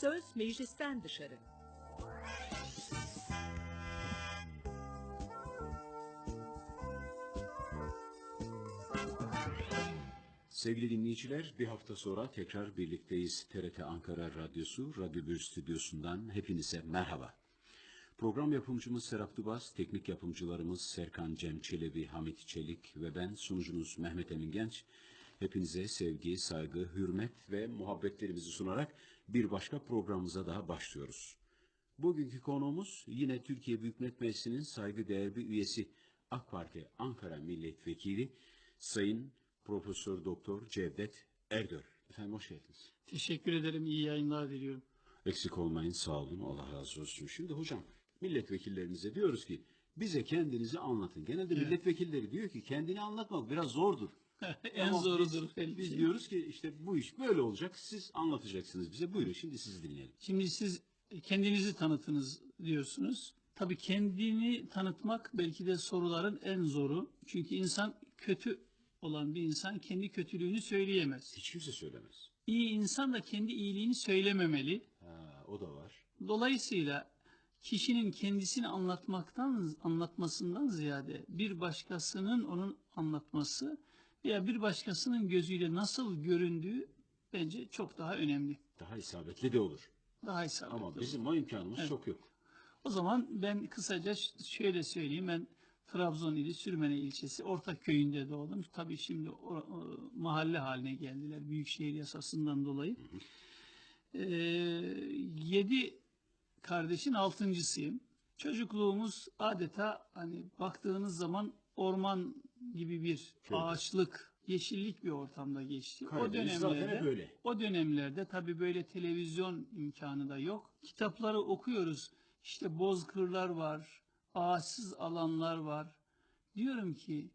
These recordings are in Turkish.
Söz meclisten dışarı. Sevgili dinleyiciler, bir hafta sonra tekrar birlikteyiz. TRT Ankara Radyosu, Radyo 1 stüdyosundan hepinize merhaba. Program yapımcımız Serap Dubas, teknik yapımcılarımız Serkan Cem Çelebi, Hamit Çelik ve ben sunucunuz Mehmet Emin Genç. Hepinize sevgi, saygı, hürmet ve muhabbetlerimizi sunarak bir başka programımıza daha başlıyoruz. Bugünkü konuğumuz yine Türkiye Büyük Millet Meclisi'nin saygıdeğer bir üyesi AK Parti Ankara Milletvekili Sayın Profesör Doktor Cevdet Ergör. Efendim hoş geldiniz. Teşekkür ederim. İyi yayınlar diliyorum. Eksik olmayın sağ olun Allah razı olsun. Şimdi hocam milletvekillerimize diyoruz ki bize kendinizi anlatın. Genelde milletvekilleri diyor ki kendini anlatmak biraz zordur. en Ama zorudur. Belki. biz diyoruz ki işte bu iş böyle olacak. Siz anlatacaksınız bize. Buyurun şimdi sizi dinleyelim. Şimdi siz kendinizi tanıtınız diyorsunuz. Tabii kendini tanıtmak belki de soruların en zoru. Çünkü insan kötü olan bir insan kendi kötülüğünü söyleyemez. Hiç kimse söylemez. İyi insan da kendi iyiliğini söylememeli. Ha, o da var. Dolayısıyla kişinin kendisini anlatmaktan anlatmasından ziyade bir başkasının onun anlatması veya bir başkasının gözüyle nasıl göründüğü bence çok daha önemli. Daha isabetli de olur. Daha isabetli. Ama olur. bizim o imkanımız çok yok. O zaman ben kısaca şöyle söyleyeyim. Ben Trabzon ili Sürmene ilçesi Ortak köyünde doğdum. Tabii şimdi o, o mahalle haline geldiler Büyükşehir yasasından dolayı. Ee, yedi kardeşin altıncısıyım. Çocukluğumuz adeta hani baktığınız zaman orman gibi bir Köyde. ağaçlık, yeşillik bir ortamda geçti. Karadeniz zaten hep öyle. O dönemlerde tabii böyle televizyon imkanı da yok. Kitapları okuyoruz. İşte bozkırlar var, ağaçsız alanlar var. Diyorum ki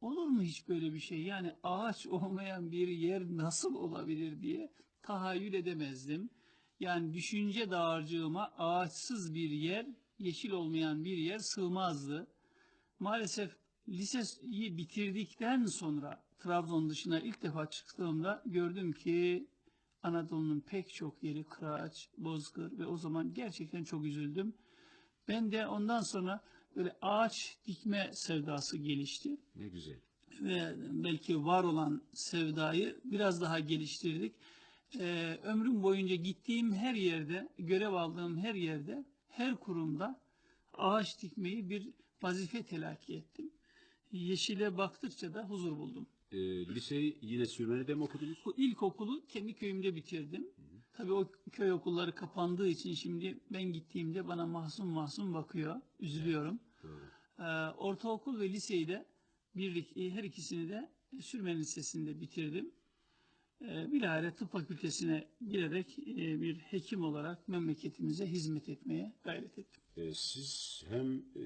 olur mu hiç böyle bir şey? Yani ağaç olmayan bir yer nasıl olabilir diye tahayyül edemezdim. Yani düşünce dağarcığıma ağaçsız bir yer, yeşil olmayan bir yer sığmazdı. Maalesef liseyi bitirdikten sonra Trabzon dışına ilk defa çıktığımda gördüm ki Anadolu'nun pek çok yeri kıraç, bozkır ve o zaman gerçekten çok üzüldüm. Ben de ondan sonra böyle ağaç dikme sevdası gelişti Ne güzel. ve belki var olan sevdayı biraz daha geliştirdik. Ee, ömrüm boyunca gittiğim her yerde, görev aldığım her yerde, her kurumda ağaç dikmeyi bir vazife telakki ettim. Yeşile baktıkça da huzur buldum. Ee, liseyi yine Sürmene'de mi okudunuz? Bu ilkokulu kendi köyümde bitirdim. Tabii o köy okulları kapandığı için şimdi ben gittiğimde bana mahzun mahzun bakıyor. Üzülüyorum. Doğru. Ee, ortaokul ve liseyi de birlik, e, her ikisini de Sürmen Lisesi'nde bitirdim. Ee, bilahare tıp fakültesine girerek e, bir hekim olarak memleketimize hizmet etmeye gayret ettim. Ee, siz hem e,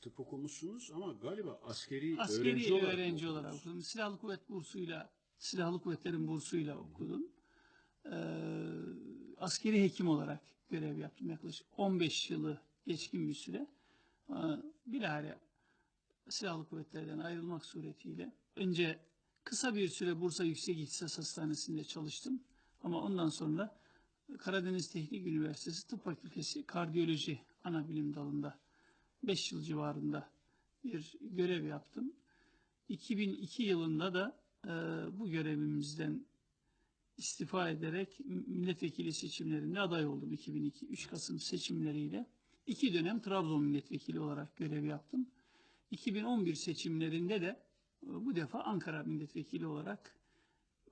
tıp okumuşsunuz ama galiba askeri, Askeri öğrenci olarak, öğrenci olarak okudum. Silahlı kuvvet bursuyla, silahlı kuvvetlerin bursuyla okudum. Ee, askeri hekim olarak görev yaptım yaklaşık 15 yılı geçkin bir süre. Ee, bilahare silahlı kuvvetlerden ayrılmak suretiyle önce kısa bir süre Bursa Yüksek İhtisas Hastanesi'nde çalıştım. Ama ondan sonra Karadeniz Teknik Üniversitesi Tıp Fakültesi Kardiyoloji ana bilim dalında 5 yıl civarında bir görev yaptım. 2002 yılında da e, bu görevimizden istifa ederek milletvekili seçimlerinde aday oldum 2002 3 Kasım seçimleriyle. İki dönem Trabzon milletvekili olarak görev yaptım. 2011 seçimlerinde de e, bu defa Ankara milletvekili olarak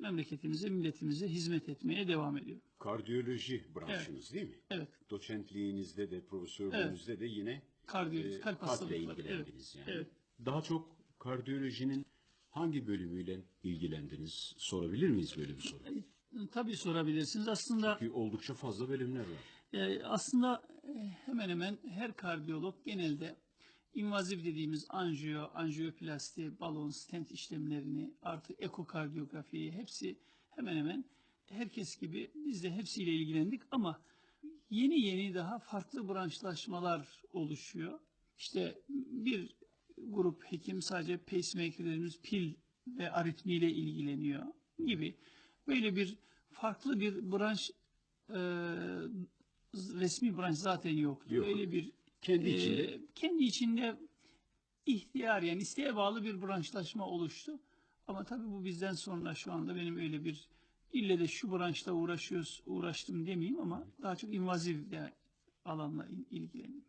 memleketimize, milletimize hizmet etmeye devam ediyorum. Kardiyoloji branşınız değil mi? Evet. Doçentliğinizde de profesörlüğünüzde de yine Kardiyoloji, e, kalp hastalıkları, ilgilendiniz evet, yani. evet. Daha çok kardiyolojinin hangi bölümüyle ilgilendiniz? Sorabilir miyiz böyle bir soru? Tabii sorabilirsiniz. Aslında Çünkü oldukça fazla bölümler var. Ee, aslında e, hemen hemen her kardiyolog genelde invazif dediğimiz anjiyo, anjiyoplasti, balon, stent işlemlerini artı ekokardiyografiyi hepsi hemen hemen herkes gibi biz de hepsiyle ilgilendik ama yeni yeni daha farklı branşlaşmalar oluşuyor. İşte bir grup hekim sadece pacemaker'lerimiz pil ve aritmiyle ilgileniyor gibi böyle bir farklı bir branş e, resmi branş zaten yoktu. Yok. Öyle bir Kendi e, içinde. kendi içinde ihtiyar yani isteğe bağlı bir branşlaşma oluştu. Ama tabii bu bizden sonra şu anda benim öyle bir ille de şu branşta uğraşıyoruz, uğraştım demeyeyim ama daha çok invazif yani alanla il- ilgilendim.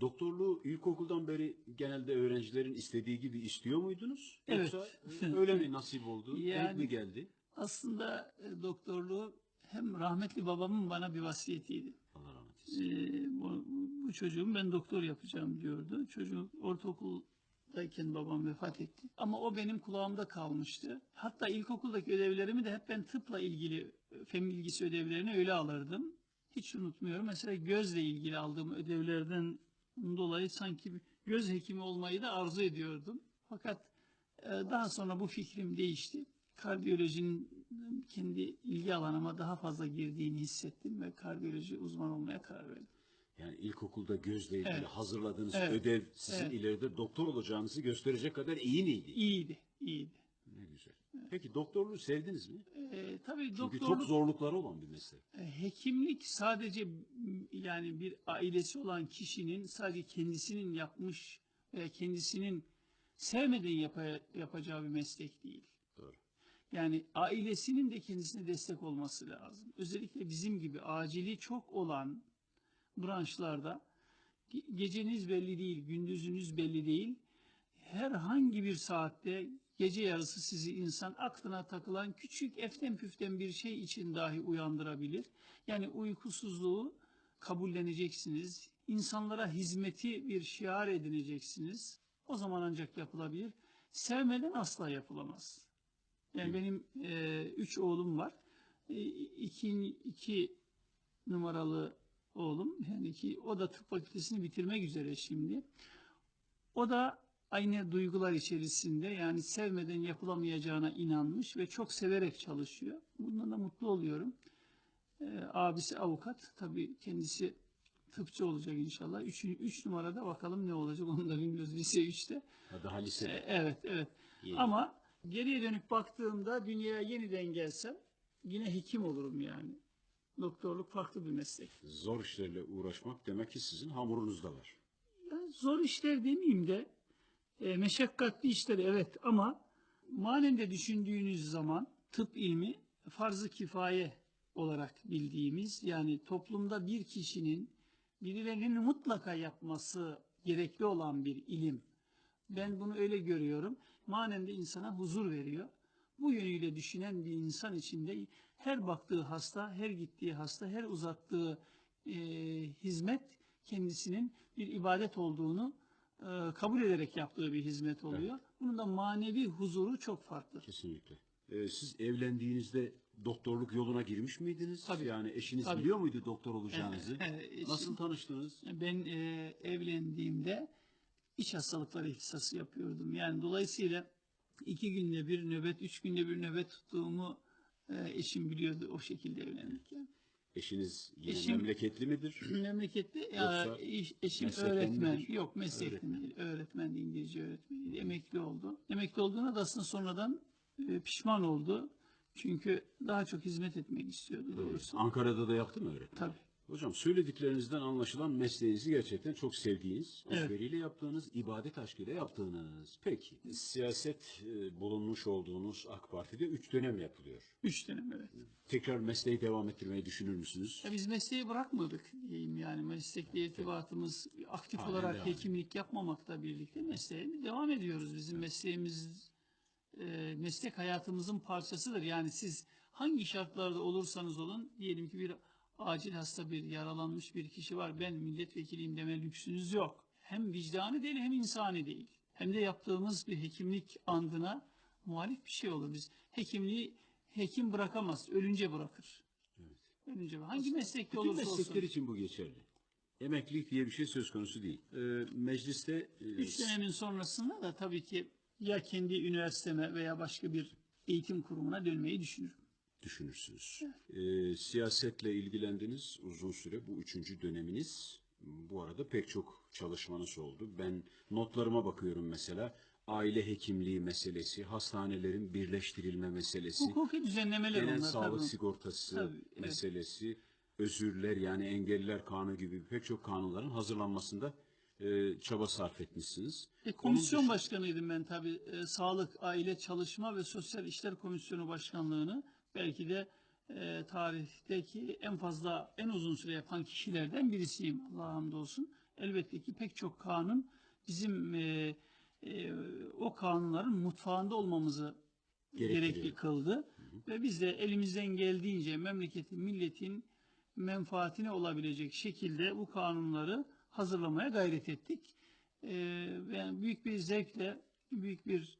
Doktorluğu ilkokuldan beri genelde öğrencilerin istediği gibi istiyor muydunuz? Evet. Yoksa e, öyle mi nasip oldu? Yani- Denk mi geldi? Aslında e, doktorluğu hem rahmetli babamın bana bir vasiyetiydi. Allah rahmet eylesin. Ee, bu, bu çocuğum ben doktor yapacağım diyordu. Çocuk ortaokuldayken babam vefat etti. Ama o benim kulağımda kalmıştı. Hatta ilkokuldaki ödevlerimi de hep ben tıpla ilgili fen bilgisi ödevlerini öyle alırdım. Hiç unutmuyorum. Mesela gözle ilgili aldığım ödevlerden dolayı sanki bir göz hekimi olmayı da arzu ediyordum. Fakat e, daha sonra bu fikrim değişti. Kardiyolojinin kendi ilgi alanıma daha fazla girdiğini hissettim ve kardiyoloji uzman olmaya karar verdim. Yani ilkokulda gözle ilgili Evet. hazırladığınız Evet. ödev sizin Evet. ileride doktor olacağınızı gösterecek kadar iyi miydi? İyiydi, iyiydi. Ne güzel. Peki doktorluğu sevdiniz mi? Ee, tabii Çünkü doktorluk, çok zorlukları olan bir meslek. e, hekimlik sadece yani bir ailesi olan kişinin sadece kendisinin yapmış veya kendisinin sevmeden yapa- yapacağı bir meslek değil. Doğru. Yani ailesinin de kendisine destek olması lazım. Özellikle bizim gibi acili çok olan branşlarda ge- geceniz belli değil, gündüzünüz belli değil. Herhangi bir saatte gece yarısı sizi insan aklına takılan küçük eften püften bir şey için dahi uyandırabilir. Yani uykusuzluğu kabulleneceksiniz. İnsanlara hizmeti bir şiar edineceksiniz. O zaman ancak yapılabilir. Sevmeden asla yapılamaz. Yani benim e, üç oğlum var. E, iki, iki numaralı oğlum yani iki, o da tıp fakültesini bitirmek üzere şimdi. O da aynı duygular içerisinde yani sevmeden yapılamayacağına inanmış ve çok severek çalışıyor. Bundan da mutlu oluyorum. E, abisi avukat. Tabii kendisi tıpçı olacak inşallah. Üç, üç numarada bakalım ne olacak onu da bilmiyoruz lise 3'te. Ha, Daha lisede. E, evet evet. Yeni. Ama geriye dönüp baktığımda dünyaya yeniden gelsem yine hekim olurum yani. Doktorluk farklı bir meslek. Zor işlerle uğraşmak demek ki sizin hamurunuzda var. Yani zor işler demeyeyim de e, meşakkatli işler evet ama manen de düşündüğünüz zaman tıp ilmi farz-ı kifaye olarak bildiğimiz yani toplumda bir kişinin birilerinin mutlaka yapması gerekli olan bir ilim. Ben bunu öyle görüyorum. Manen de insana huzur veriyor. Bu yönüyle düşünen bir insan içinde her baktığı hasta, her gittiği hasta, her uzattığı e, hizmet kendisinin bir ibadet olduğunu e, kabul ederek yaptığı bir hizmet oluyor. Bunun da manevi huzuru çok farklı. Kesinlikle. Ee, siz evlendiğinizde doktorluk yoluna girmiş miydiniz? Tabii. Yani eşiniz Tabii. biliyor muydu doktor olacağınızı? Evet, eşim- Nasıl tanıştınız? Ben e, evlendiğimde iç hastalıkları ihtisası yapıyordum. Yani dolayısıyla iki günde bir nöbet, üç günde bir nöbet tuttuğumu e, eşim biliyordu o şekilde evlendik. Eşiniz yine Eşim- memleketli midir? Memlekette ya, iş- eşim öğretmen. midir? Yok meslekten Öğretmen. değil. Öğretmendi, İngilizce öğretmeniydi. Emekli oldu. Emekli olduğuna da aslında sonradan e, pişman oldu. Çünkü daha çok hizmet etmek istiyordu doğrusu. Ankara'da da yaptı mı öğretmen? Tabii. Hocam söylediklerinizden anlaşılan mesleğinizi gerçekten çok sevdiğiniz, Evet. özveriyle yaptığınız, ibadet aşkıyla yaptığınız. Peki, siyaset e, bulunmuş olduğunuz AK Parti'de üç dönem yapılıyor. Üç dönem evet. Tekrar mesleği devam ettirmeyi düşünür müsünüz? Ya biz mesleği bırakmadık diyeyim yani meslekle irtibatımız aktif Halen olarak devam hekimlik yapmamakla birlikte mesleğe devam ediyoruz. Bizim mesleğimiz e, meslek hayatımızın parçasıdır. Yani siz hangi şartlarda olursanız olun diyelim ki bir acil hasta bir yaralanmış bir kişi var ben milletvekiliyim deme lüksünüz yok. Hem vicdanı değil hem insani değil. Hem de yaptığımız bir hekimlik andına muhalif bir şey olur. Biz hekimliği hekim bırakamaz, ölünce bırakır. Evet. Ölünce hangi meslekte Bütün olursa meslekler olsun. için bu geçerli. Emeklilik diye bir şey söz konusu değil. Ee, mecliste e, Üç dönemin sonrasında da tabii ki ya kendi üniversiteme veya başka bir eğitim kurumuna dönmeyi düşünürüm. Düşünürsünüz. Ee, siyasetle ilgilendiniz uzun süre. Bu üçüncü döneminiz. Bu arada pek çok çalışmanız oldu. Ben notlarıma bakıyorum mesela. Aile hekimliği meselesi, hastanelerin birleştirilme meselesi, Hukuki düzenlemeler genel onlar sağlık tabii. sigortası Tabii, evet. meselesi, özürler yani engelliler kanunu gibi pek çok kanunların hazırlanmasında e, çaba sarf etmişsiniz. E, komisyon başkanıydım ben tabii. E, Sağlık, Aile, Çalışma ve Sosyal İşler Komisyonu Başkanlığını belki de e, tarihteki en fazla, en uzun süre yapan kişilerden birisiyim. Allah'a hamdolsun. Elbette ki pek çok kanun bizim e, e, o kanunların mutfağında olmamızı Gerektiriyor. gerekli kıldı. Ve biz de elimizden geldiğince memleketin, milletin menfaatine olabilecek şekilde bu kanunları hazırlamaya gayret ettik. Ee, ve büyük bir zevkle, büyük bir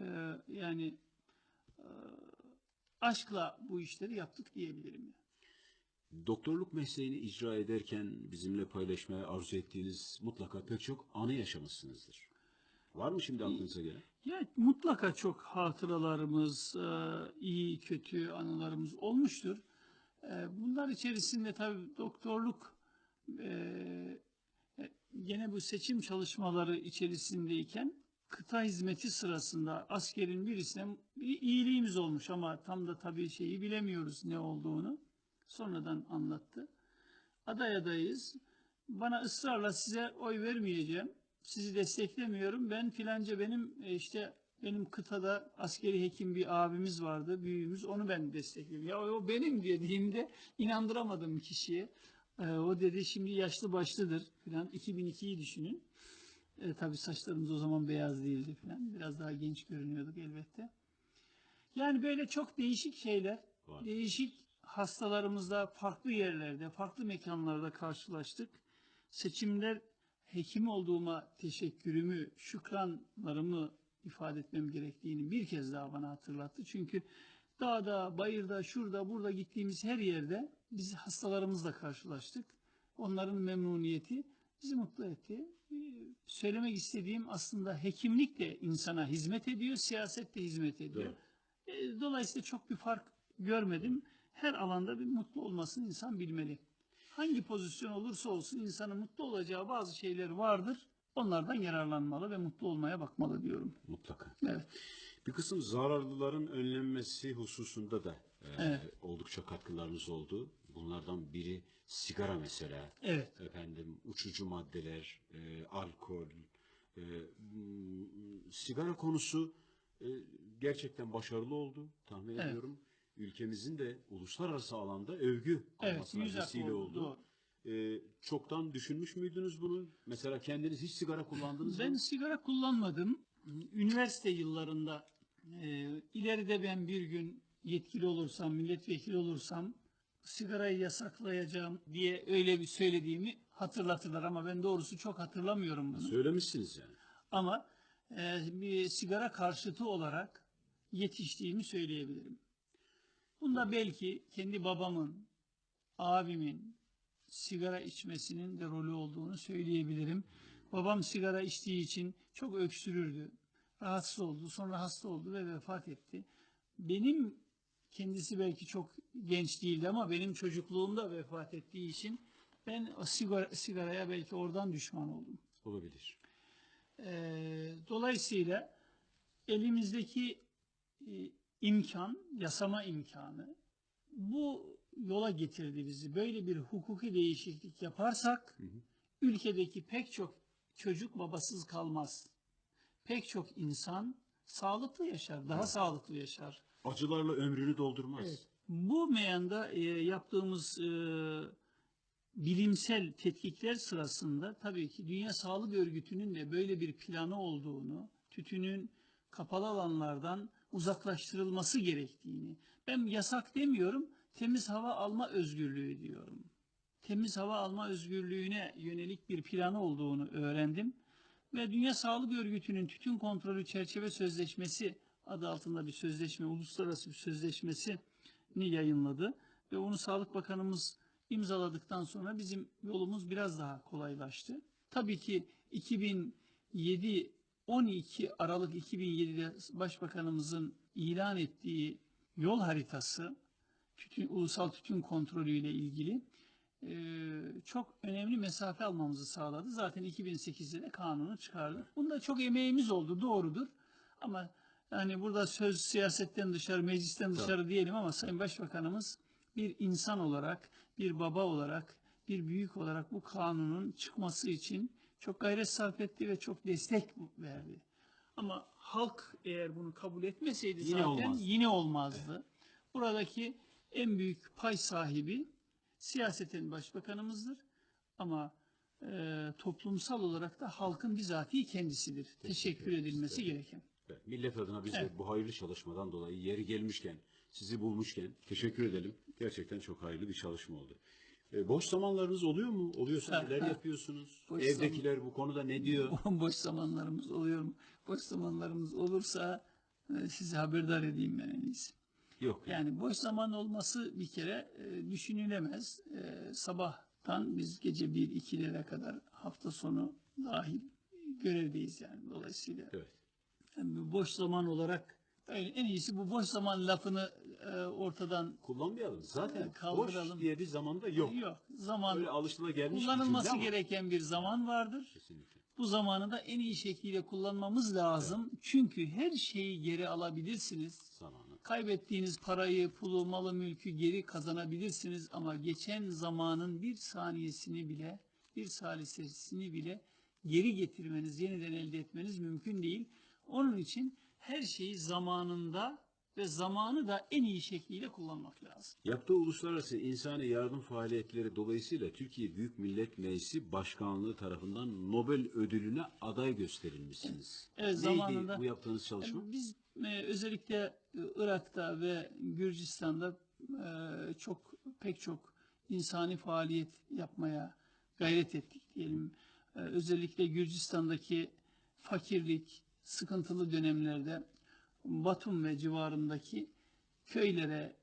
e, yani e, aşkla bu işleri yaptık diyebilirim. Doktorluk mesleğini icra ederken bizimle paylaşmaya arzu ettiğiniz mutlaka pek çok anı yaşamışsınızdır. Var mı şimdi aklınıza gelen? Ya mutlaka çok hatıralarımız, e, iyi kötü anılarımız olmuştur. E, Bunlar içerisinde tabii doktorluk e, gene bu seçim çalışmaları içerisindeyken kıta hizmeti sırasında askerin birisine bir iyiliğimiz olmuş ama tam da tabii şeyi bilemiyoruz ne olduğunu. Sonradan anlattı. Aday adayız. Bana ısrarla size oy vermeyeceğim. Sizi desteklemiyorum. Ben filanca benim e, işte benim kıtada askeri hekim bir abimiz vardı, büyüğümüz. Onu ben destekliyorum. Ya o benim dediğimde inandıramadım kişiye. E, o dedi şimdi yaşlı başlıdır filan. 2002'yi düşünün. E, tabii saçlarımız o zaman beyaz değildi filan. Biraz daha genç görünüyorduk elbette. Yani böyle çok değişik şeyler, Var. değişik hastalarımızla farklı yerlerde, farklı mekanlarda karşılaştık. Seçimler hekim olduğuma teşekkürümü, şükranlarımı ifade etmem gerektiğini bir kez daha bana hatırlattı. Çünkü dağda, bayırda, şurada, burada gittiğimiz her yerde biz hastalarımızla karşılaştık. Onların memnuniyeti bizi mutlu etti. Ee, Söylemek istediğim aslında hekimlik de insana hizmet ediyor, siyaset de hizmet ediyor. E, Dolayısıyla çok bir fark görmedim. Her alanda bir mutlu olmasını insan bilmeli. Hangi pozisyon olursa olsun insanın mutlu olacağı bazı şeyler vardır. Onlardan yararlanmalı ve mutlu olmaya bakmalı diyorum. Mutlaka. Evet. Bir kısım zararlıların önlenmesi hususunda da e, Evet. oldukça katkılarınız oldu. Bunlardan biri sigara mesela. Evet. Efendim uçucu maddeler, e, alkol, e, sigara konusu e, gerçekten başarılı oldu tahmin Evet. ediyorum. Ülkemizin de uluslararası alanda övgü Evet, almasına akı vesile oldu, oldu. E, çoktan düşünmüş müydünüz bunu? Mesela kendiniz hiç sigara kullandınız Ben mı? sigara kullanmadım. Üniversite yıllarında e, ileride ben bir gün yetkili olursam, milletvekili olursam sigarayı yasaklayacağım diye öyle bir söylediğimi hatırlatırlar ama ben doğrusu çok hatırlamıyorum bunu. Söylemişsiniz yani. Ama e, bir sigara karşıtı olarak yetiştiğimi söyleyebilirim. Bunda belki kendi babamın, abimin sigara içmesinin de rolü olduğunu söyleyebilirim. Babam sigara içtiği için çok öksürürdü. Rahatsız oldu, sonra hasta oldu ve vefat etti. Benim kendisi belki çok genç değildi ama benim çocukluğumda vefat ettiği için ben sigara, sigaraya belki oradan düşman oldum. Olabilir. Ee, dolayısıyla elimizdeki e, imkan, yasama imkanı bu yola getirdi bizi. Böyle bir hukuki değişiklik yaparsak ülkedeki pek çok çocuk babasız kalmaz. Pek çok insan sağlıklı yaşar, daha sağlıklı yaşar. Acılarla ömrünü doldurmaz. Bu meyanda e, yaptığımız e, bilimsel tetkikler sırasında tabii ki Dünya Sağlık Örgütü'nün de böyle bir planı olduğunu, tütünün kapalı alanlardan uzaklaştırılması gerektiğini, ben yasak demiyorum, temiz hava alma özgürlüğü diyorum. Temiz hava alma özgürlüğüne yönelik bir planı olduğunu öğrendim. Ve Dünya Sağlık Örgütü'nün tütün kontrolü çerçeve sözleşmesi adı altında bir sözleşme, uluslararası bir sözleşmesini yayınladı. Ve onu Sağlık Bakanımız imzaladıktan sonra bizim yolumuz biraz daha kolaylaştı. Tabii ki 2007 12 Aralık 2007'de Başbakanımızın ilan ettiği yol haritası tütün, ulusal tütün kontrolü ile ilgili çok önemli mesafe almamızı sağladı. Zaten 2008'de de kanunu çıkardı. Bunda çok emeğimiz oldu, doğrudur. Ama yani burada söz siyasetten dışarı, meclisten dışarı diyelim ama Sayın Başbakanımız bir insan olarak, bir baba olarak, bir büyük olarak bu kanunun çıkması için çok gayret sarf etti ve çok destek verdi. Ama halk eğer bunu kabul etmeseydi Yine zaten olmazdı. yine olmazdı. Buradaki en büyük pay sahibi siyaseten başbakanımızdır. Ama e, toplumsal olarak da halkın bizatihi kendisidir. Teşekkür edilmesi gereken. Evet, Millet adına biz de Evet. bu hayırlı çalışmadan dolayı yeri gelmişken, sizi bulmuşken teşekkür edelim. Gerçekten çok hayırlı bir çalışma oldu. E, boş zamanlarınız oluyor mu? Oluyorsa neler yapıyorsunuz? Boş Evdekiler bu konuda ne diyor? Boş zamanlarımız oluyor mu? Boş zamanlarımız olursa e, sizi haberdar edeyim ben en iyisi. Yok. Yani boş zaman olması bir kere e, düşünülemez. E, sabahtan biz gece 1-2'lere kadar hafta sonu dahil görevdeyiz yani dolayısıyla. Evet. Yani boş zaman olarak yani en iyisi bu boş zaman lafını e, ortadan Kullanmayalım. Zaten Evet, kaldıralım. boş diye bir zamanda yok. yok. Zaman Öyle alışıla gelmiş bir kullanılması ama- gereken bir zaman vardır. Kesinlikle. Bu zamanı da en iyi şekilde kullanmamız lazım. Çünkü her şeyi geri alabilirsiniz. Zamanı. Kaybettiğiniz parayı, pulu, malı, mülkü geri kazanabilirsiniz ama geçen zamanın bir saniyesini bile, bir salisesini bile geri getirmeniz, yeniden elde etmeniz mümkün değil. Onun için her şeyi zamanında ve zamanı da en iyi şekliyle kullanmak lazım. Yaptığı uluslararası insani yardım faaliyetleri dolayısıyla Türkiye Büyük Millet Meclisi Başkanlığı tarafından Nobel ödülüne aday gösterilmişsiniz. Evet, Neydi zamanında- bu yaptığınız çalışma? Biz özellikle e, Irak'ta ve Gürcistan'da e, çok pek çok insani faaliyet yapmaya gayret ettik diyelim. E, özellikle Gürcistan'daki fakirlik, sıkıntılı dönemlerde Batum ve civarındaki köylere,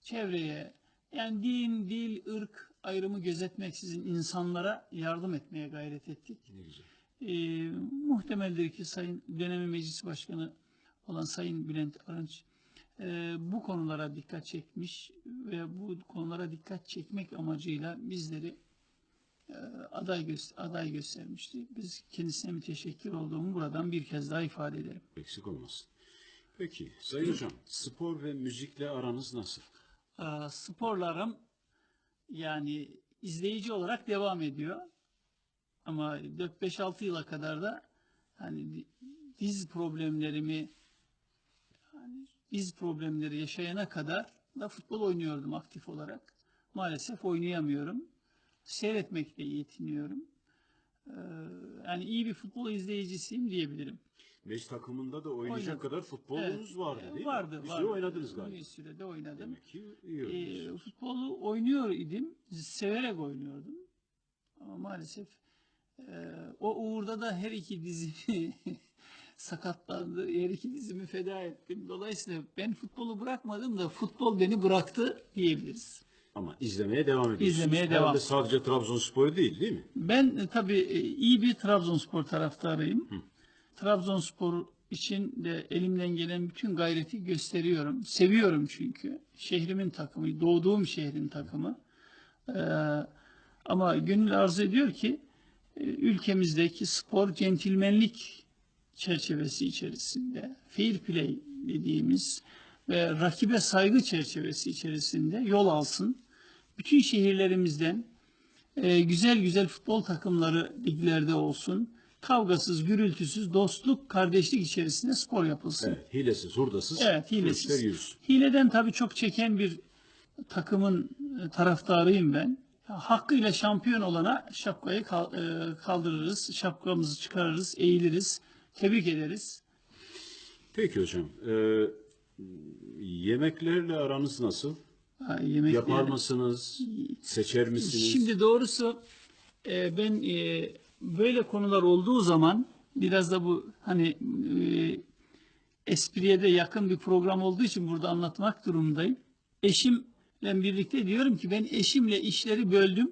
çevreye, yani din, dil, ırk ayrımı gözetmeksizin insanlara yardım etmeye gayret ettik. Ne güzel. E, muhtemeldir ki Sayın dönemi meclis başkanı olan Sayın Bülent Arınç e, bu konulara dikkat çekmiş ve bu konulara dikkat çekmek amacıyla bizleri e, aday gö- aday göstermişti. Biz kendisine müteşekkir olduğumu buradan bir kez daha ifade ederim. Eksik olmasın. Peki Sayın Hocam spor ve müzikle aranız nasıl? E, sporlarım yani izleyici olarak devam ediyor. Ama 4-5-6 yıla kadar da hani di- diz problemlerimi diz problemleri yaşayana kadar da futbol oynuyordum aktif olarak. Maalesef oynayamıyorum. Seyretmekle yetiniyorum. Ee, yani iyi bir futbol izleyicisiyim diyebilirim. Beş takımında da oynayacak Oynadım. kadar futbolunuz Evet, vardı değil vardı, mi? Bir vardı. oynadınız galiba. Bir sürede oynadım. Demek ki iyi Ee, oynuyorsunuz. futbolu oynuyor idim. Severek oynuyordum. Ama maalesef e, o uğurda da her iki dizimi sakatlandı. Her iki dizimi feda ettim. Dolayısıyla ben futbolu bırakmadım da futbol beni bıraktı diyebiliriz. Ama izlemeye devam ediyorsunuz. İzlemeye Herhalde devam. sadece Trabzonspor değil değil mi? Ben e, tabii e, iyi bir Trabzonspor taraftarıyım. Trabzonspor için de elimden gelen bütün gayreti gösteriyorum. Seviyorum çünkü. Şehrimin takımı, doğduğum şehrin takımı. Ee, ama gönül arzu ediyor ki e, ülkemizdeki spor centilmenlik çerçevesi içerisinde fair play dediğimiz ve rakibe saygı çerçevesi içerisinde yol alsın. Bütün şehirlerimizden e, güzel güzel futbol takımları liglerde olsun. Kavgasız, gürültüsüz, dostluk, kardeşlik içerisinde spor yapılsın. Evet. Hilesiz, hurdasız. Evet, hilesiz. Hileden tabii çok çeken bir takımın e, taraftarıyım ben. Hakkıyla şampiyon olana şapkayı e, kaldırırız, şapkamızı çıkarırız, eğiliriz, tebrik ederiz. Peki hocam. e, yemeklerle aranız nasıl? Ha, yemek Yapar mısınız? Seçer misiniz? Şimdi doğrusu e, ben e, böyle konular olduğu zaman biraz da bu hani e, espriye de yakın bir program olduğu için burada anlatmak durumundayım. Eşimle birlikte diyorum ki ben eşimle işleri böldüm.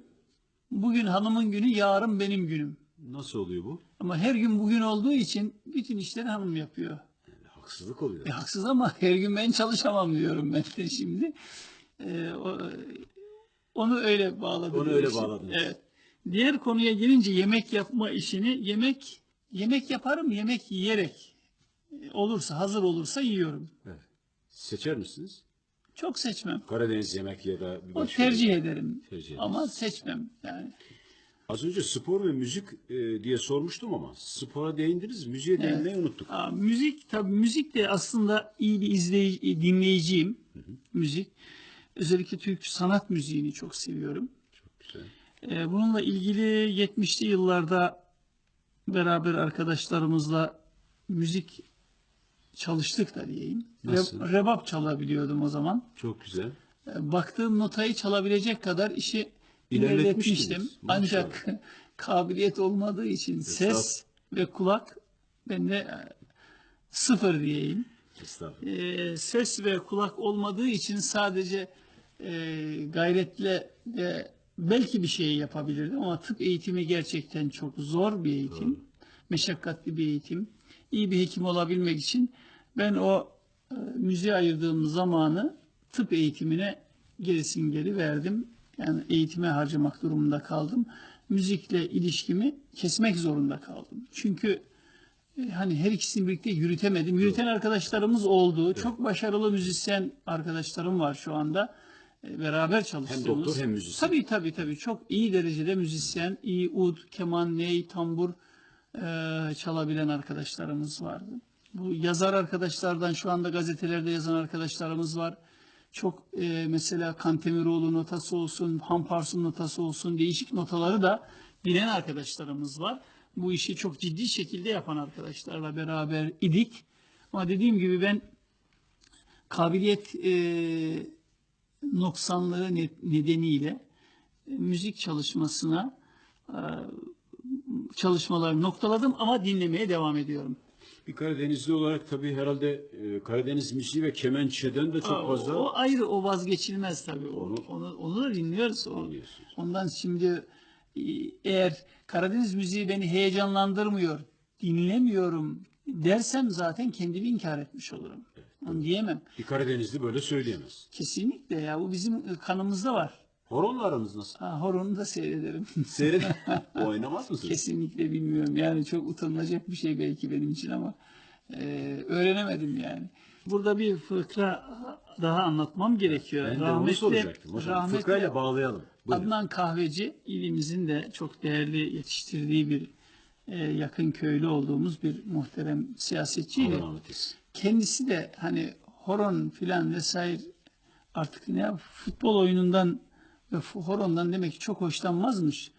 Bugün hanımın günü, yarın benim günüm. Nasıl oluyor bu? Ama her gün bugün olduğu için bütün işleri hanım yapıyor. Haksızlık oluyor. E, haksız ama her gün ben çalışamam diyorum ben de şimdi. E, o, onu öyle bağladım. Onu öyle işi. bağladınız. Evet. Diğer konuya gelince yemek yapma işini yemek yemek yaparım yemek yiyerek E, olursa hazır olursa yiyorum. Evet. Seçer misiniz? Çok seçmem. Karadeniz yemek ya da bir O tercih ederim. Tercih ama edersin. seçmem yani. Az önce spor ve müzik e, diye sormuştum ama spora değindiniz, müziğe değinmeyi unuttuk. Aa, müzik tabii müzik de aslında iyi bir izleyici, dinleyiciyim. Müzik. Özellikle Türk sanat müziğini çok seviyorum. Güzel. Ee, bununla ilgili 70'li yıllarda beraber arkadaşlarımızla müzik çalıştık da diyeyim. Nasıl? Re- rebap çalabiliyordum o zaman. Çok güzel. Ee, Baktığım notayı çalabilecek kadar işi. İlerletmiştim. Ancak kabiliyet olmadığı için ses ve kulak bende e, sıfır diyeyim. Ee, ses ve kulak olmadığı için sadece e, gayretle de belki bir şey yapabilirdim ama tıp eğitimi gerçekten çok zor bir eğitim. Meşakkatli bir eğitim. İyi bir hekim olabilmek için ben o e, müziğe ayırdığım zamanı tıp eğitimine gerisin geri verdim. Yani eğitime harcamak durumunda kaldım. Müzikle ilişkimi kesmek zorunda kaldım. Çünkü e, hani her ikisini birlikte yürütemedim. Yürüten arkadaşlarımız oldu. Çok başarılı müzisyen arkadaşlarım var şu anda. E, Beraber çalıştığımız. doktor hem müzisyen. Tabii tabii tabii. Çok iyi derecede müzisyen, iyi ud, keman, ney, tambur e, çalabilen arkadaşlarımız vardı. Bu yazar arkadaşlardan şu anda gazetelerde yazan arkadaşlarımız var. Çok e, mesela Kantemiroğlu notası olsun, Hamparsun notası olsun değişik notaları da bilen arkadaşlarımız var. Bu işi çok ciddi şekilde yapan arkadaşlarla beraber idik. Ama dediğim gibi ben kabiliyet e, noksanlığı ne- nedeniyle e, müzik çalışmasına e, çalışmalarımı noktaladım ama dinlemeye devam ediyorum. Bir Karadenizli olarak tabii herhalde e, Karadeniz müziği ve kemençeden de çok Aa, fazla O, ayrı, o vazgeçilmez tabii. Onu- onu, onu da dinliyoruz. O- ondan şimdi e, eğer Karadeniz müziği beni heyecanlandırmıyor, dinlemiyorum dersem zaten kendimi inkar etmiş olurum. Onu diyemem. bir Karadenizli böyle söyleyemez. Kesinlikle ya bu bizim kanımızda var. Horonla aranız nasıl? Ha, horonu da seyrederim. Seyret. Oynamaz mısınız? Kesinlikle bilmiyorum. Yani çok utanılacak bir şey belki benim için ama e, öğrenemedim yani. Burada bir fıkra daha anlatmam gerekiyor. Ben de onu soracaktım. Hocam. rahmetli Fıkrayla bağlayalım. Buyurun. Adnan Kahveci ilimizin de çok değerli yetiştirdiği bir e, yakın köylü olduğumuz bir muhterem siyasetçiydi. Allah rahmet eylesin. Kendisi de hani horon filan vesaire artık ne yap- futbol oyunundan ve f- horondan demek ki çok hoşlanmazmış.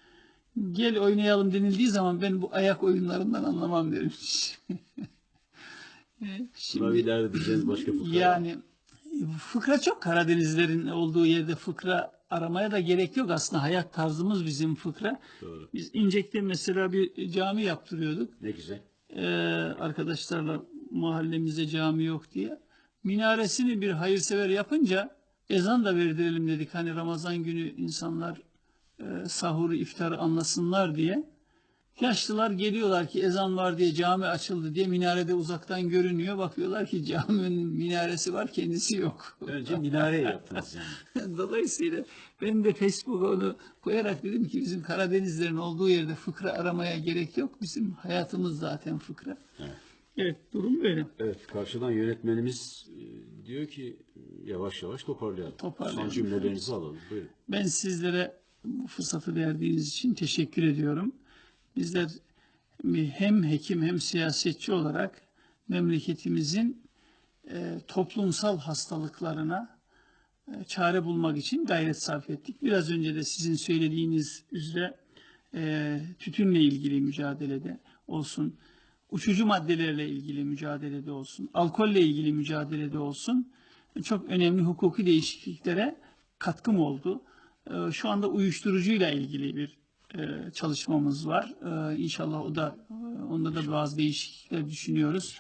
Gel oynayalım denildiği zaman ben bu ayak oyunlarından anlamam demiş. E, Şimdi ileride diyeceğiniz başka fıkra yani fıkra çok Karadenizlerin olduğu yerde fıkra aramaya da gerek yok. Aslında hayat tarzımız bizim fıkra. Doğru. Biz İncek'te mesela bir cami yaptırıyorduk. Ne güzel. Ee, arkadaşlarla mahallemizde cami yok diye. Minaresini bir hayırsever yapınca ezan da verdirelim dedik. Hani Ramazan günü insanlar e, sahuru, iftarı anlasınlar diye. Yaşlılar geliyorlar ki ezan var diye cami açıldı diye minarede uzaktan görünüyor. Bakıyorlar ki caminin minaresi var kendisi yok. Önce minare yaptınız yani. Dolayısıyla ben de Facebook'a onu koyarak dedim ki bizim Karadenizlerin olduğu yerde fıkra aramaya gerek yok. Bizim hayatımız zaten fıkra. Evet. Evet durum böyle. Evet, karşıdan yönetmenimiz e, diyor ki yavaş yavaş toparlayalım. Toparlayalım. Son cümlelerinizi alalım. Buyurun. Ben sizlere bu fırsatı verdiğiniz için teşekkür ediyorum. Bizler hem hekim hem siyasetçi olarak memleketimizin e, toplumsal hastalıklarına e, çare bulmak için gayret sarf ettik. Biraz önce de sizin söylediğiniz üzere e, tütünle ilgili mücadelede olsun, uçucu maddelerle ilgili mücadelede olsun, alkolle ilgili mücadelede olsun çok önemli hukuki değişikliklere katkım oldu. E, Şu anda uyuşturucuyla ilgili bir e, çalışmamız var. E, İnşallah o da e, onda da bazı değişiklikler düşünüyoruz.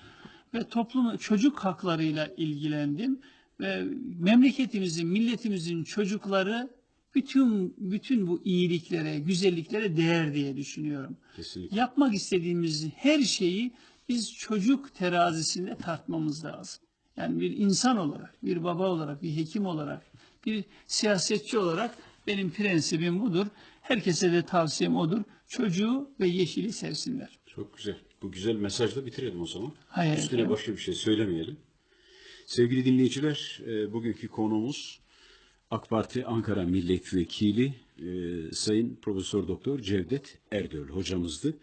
Ve toplum çocuk haklarıyla ilgilendim ve memleketimizin, milletimizin çocukları bütün bütün bu iyiliklere, güzelliklere değer diye düşünüyorum. Kesinlikle. Yapmak istediğimiz her şeyi biz çocuk terazisinde tartmamız lazım. Yani bir insan olarak, bir baba olarak, bir hekim olarak, bir siyasetçi olarak benim prensibim budur. Herkese de tavsiyem odur. Çocuğu ve yeşili sevsinler. Çok güzel. Bu güzel mesajla bitirelim o zaman. Hayır, Üstüne başka bir şey söylemeyelim. Sevgili dinleyiciler, e, bugünkü konuğumuz AK Parti Ankara Milletvekili e, Sayın Profesör Doktor Cevdet Erdöl hocamızdı.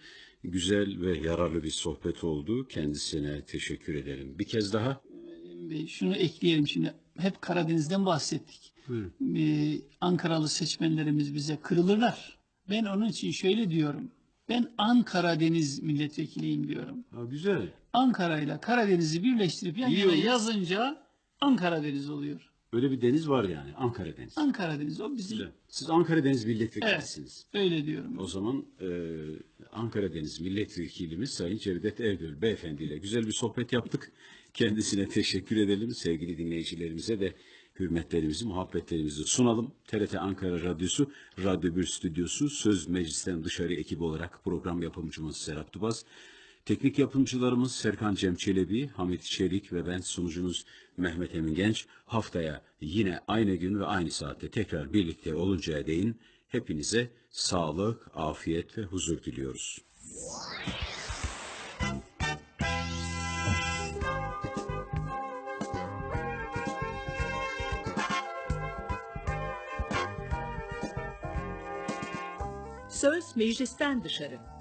Güzel ve yararlı bir sohbet oldu. Kendisine teşekkür ederim. Bir kez daha Ve şunu ekleyelim şimdi. Hep Karadeniz'den bahsettik. Ee, Ankaralı seçmenlerimiz bize kırılırlar. Ben onun için şöyle diyorum. Ben Ankara Deniz milletvekiliyim diyorum. Ha, güzel. Ankara ile Karadeniz'i birleştirip yan İyi yana olur. yazınca Ankara Deniz oluyor. Öyle bir deniz var yani. Ankara Denizi. Ankara Deniz o bizim. Güzel. Siz Ankara Deniz milletvekilisiniz. Öyle diyorum. O zaman e, Ankara Deniz Milletvekilimiz Sayın Cevdet Erdöl Beyefendi ile güzel bir sohbet yaptık. Kendisine teşekkür edelim. Sevgili dinleyicilerimize de hürmetlerimizi, muhabbetlerimizi sunalım. TRT Ankara Radyosu, Radyo 1 Stüdyosu, Söz Meclisten Dışarı ekibi olarak program yapımcımız Serap Tubaz. Teknik yapımcılarımız Serkan Cem Çelebi, Hamit Çelik ve ben sunucunuz Mehmet Emin Genç. Haftaya yine aynı gün ve aynı saatte tekrar birlikte oluncaya değin hepinize sağlık, afiyet ve huzur diliyoruz. Söz meclisten dışarı.